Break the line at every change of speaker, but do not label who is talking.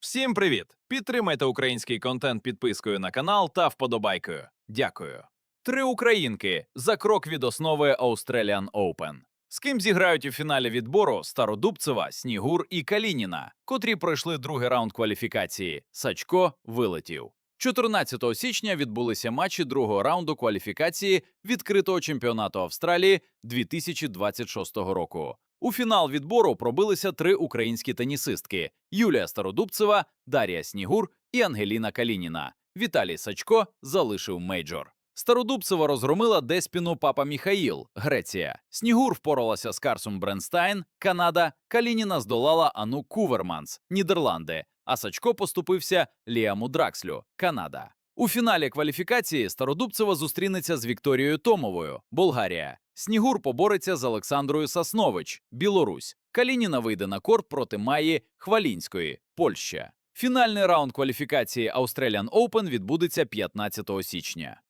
Всім привіт! Підтримайте український контент підпискою на канал та вподобайкою. Дякую. Три українки за крок від основи Australian Open. З ким зіграють у фіналі відбору Стародубцева, Снігур і Калініна, котрі пройшли другий раунд кваліфікації. Сачко вилетів. 14 січня відбулися матчі другого раунду кваліфікації відкритого чемпіонату Австралії 2026 року. У фінал відбору пробилися три українські тенісистки: Юлія Стародубцева, Дар'я Снігур і Ангеліна Калініна. Віталій Сачко залишив мейджор. Стародубцева розгромила Деспіну Папа Міхаїл, Греція. Снігур впоралася з Карсом Бренстайн, Канада. Калініна здолала Ану Куверманс, Нідерланди. А Сачко поступився Ліаму Дракслю, Канада. У фіналі кваліфікації Стародубцева зустрінеться з Вікторією Томовою, Болгарія. Снігур побореться з Олександрою Саснович, Білорусь. Калініна вийде на корт проти Маї Хвалінської, Польща. Фінальний раунд кваліфікації Australian Open відбудеться 15 січня.